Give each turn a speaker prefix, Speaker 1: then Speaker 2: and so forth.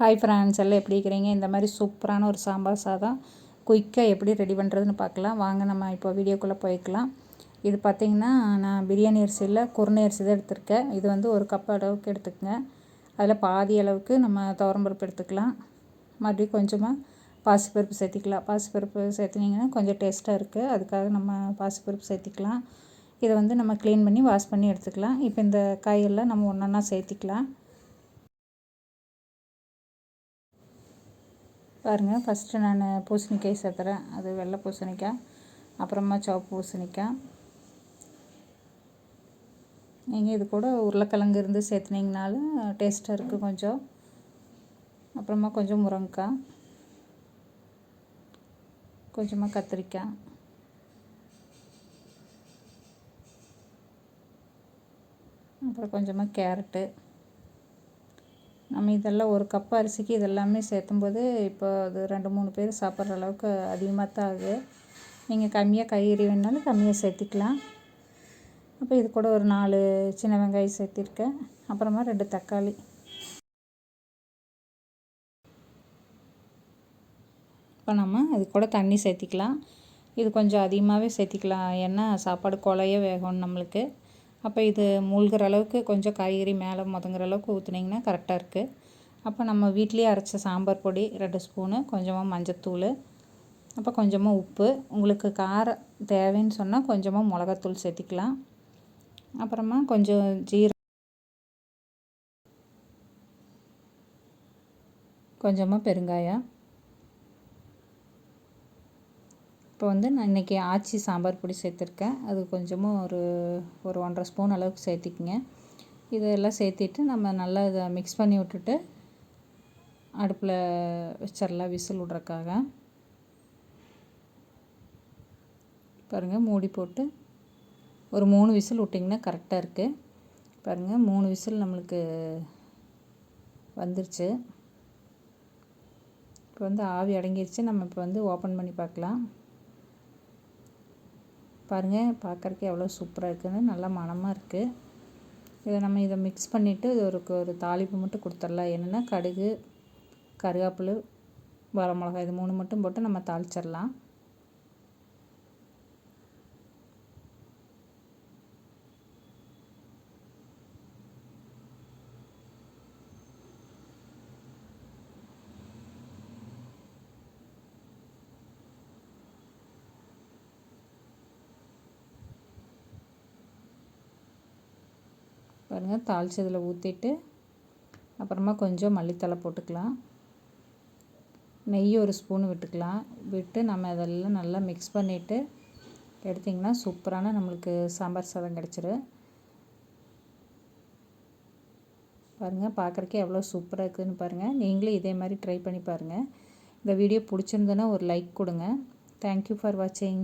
Speaker 1: Hi friends எல்லாம் எப்படி இருக்கிறீங்க? இந்த மாதிரி சூப்பரான ஒரு சாம்பார் சாதம் குயிக்காக எப்படி ரெடி பண்ணுறதுன்னு பார்க்கலாம். வாங்க நம்ம இப்போ வீடியோக்குள்ளே போய்க்கலாம். இது பார்த்திங்கன்னா நான் பிரியாணி அரிசியில் குருணை அரிசி தான் எடுத்திருக்கேன். இது வந்து ஒரு கப் அளவுக்கு எடுத்துக்கங்க. அதில் பாதி அளவுக்கு நம்ம துவரம்பருப்பு எடுத்துக்கலாம். மறுபடியும் கொஞ்சமாக பாசிப்பருப்பு சேர்த்திக்கலாம். பாசிப்பருப்பு சேர்த்துனீங்கன்னா கொஞ்சம் டேஸ்ட்டாக இருக்குது அதுக்காக நம்ம பாசிப்பருப்பு சேர்த்திக்கலாம். இதை வந்து நம்ம க்ளீன் பண்ணி வாஷ் பண்ணி எடுத்துக்கலாம். இப்போ இந்த காயெல்லாம் நம்ம ஒன்றா சேர்த்திக்கலாம். பாருங்கள் ஃபஸ்ட்டு நான் பூசணிக்காய் சேர்த்துறேன். அது வெள்ளை பூசணிக்காய் அப்புறமா சிவப்பு பூசணிக்காய். நீங்கள் இது கூட உருளைக்கிழங்கு இருந்து சேர்த்துனீங்கனாலும் டேஸ்ட்டாக இருக்குது கொஞ்சம். அப்புறமா கொஞ்சம் முருங்கைக்காய். கொஞ்சமாக கத்திரிக்காய். அப்புறம் கொஞ்சமாக கேரட்டு. நம்ம இதெல்லாம் ஒரு கப் அரிசிக்கு இதெல்லாமே சேர்த்தும்போது இப்போ அது ரெண்டு மூணு பேர் சாப்பிட்ற அளவுக்கு அதிகமாக தான் ஆகுது. நீங்கள் கம்மியாக காய்கறி வேணுனாலும் கம்மியாக சேர்த்திக்கலாம். அப்போ இது கூட ஒரு நாலு சின்ன வெங்காயம் சேர்த்திருக்கேன். அப்புறமா ரெண்டு தக்காளி. இப்போ நம்ம அது கூட தண்ணி சேர்த்திக்கலாம். இது கொஞ்சம் அதிகமாகவே சேர்த்திக்கலாம். ஏன்னா சாப்பாடு குழைய வேகணும் நம்மளுக்கு. அப்போ இது மூழ்கிற அளவுக்கு கொஞ்சம் காய்கறி மேலே முதங்குற அளவுக்கு ஊற்றுனீங்கன்னா கரெக்டாக இருக்குது அப்போ நம்ம வீட்லேயே அரைச்ச சாம்பார் பொடி ரெண்டு ஸ்பூனு கொஞ்சமாக மஞ்சத்தூள் அப்போ கொஞ்சமாக உப்பு. உங்களுக்கு காரம் தேவைன்னு சொன்னால் கொஞ்சமாக மிளகாத்தூள் சேர்த்திக்கலாம். அப்புறமா கொஞ்சம் ஜீர கொஞ்சமாக பெருங்காயம். இப்போ வந்து நான் இன்றைக்கி ஆச்சி சாம்பார் பொடி சேர்த்துருக்கேன். அது கொஞ்சமாக ஒரு ஒரு ஒன்றரை ஸ்பூன் அளவுக்கு சேர்த்திக்கிங்க. இதெல்லாம் சேர்த்திட்டு நம்ம நல்லா இதை மிக்ஸ் பண்ணி விட்டுட்டு அடுப்பில் வச்சிடலாம் விசில் விட்றக்காக பாருங்கள் மூடி போட்டு ஒரு மூணு விசில் விட்டிங்கன்னா கரெக்டாக இருக்குது பாருங்கள் மூணு விசில் நம்மளுக்கு வந்துருச்சு. இப்போ வந்து ஆவி அடங்கிருச்சு. நம்ம இப்போ வந்து ஓப்பன் பண்ணி பார்க்கலாம். பாருங்கள் பார்க்குறக்கு எவ்வளோ சூப்பராக இருக்குதுன்னு நல்லா மணமாக இருக்குது இதை நம்ம இதை மிக்ஸ் பண்ணிவிட்டு ஒரு ஒரு தாளிப்பு மட்டும் கொடுத்துடலாம். என்னென்னா கடுகு கருவேப்பிலை வரமிளகாய் இது மூணு மட்டும் போட்டு நம்ம தாளிச்சிடலாம். பாருங்கள் தாளிச்சதில் ஊற்றிட்டு அப்புறமா கொஞ்சம் மல்லித்தலை போட்டுக்கலாம். நெய் ஒரு ஸ்பூன் விட்டுக்கலாம். விட்டு நம்ம அதெல்லாம் நல்லா மிக்ஸ் பண்ணிவிட்டு எடுத்திங்கன்னா சூப்பரான நம்மளுக்கு சாம்பார் சாதம் கிடச்சிரும். பாருங்கள் பார்க்குறக்கே எவ்வளோ சூப்பராக இருக்குதுன்னு பாருங்கள் நீங்களும் இதே மாதிரி ட்ரை பண்ணி பாருங்கள் இந்த வீடியோ பிடிச்சிருந்ததுன்னா ஒரு லைக் கொடுங்க. தேங்க்யூ ஃபார் வாட்சிங்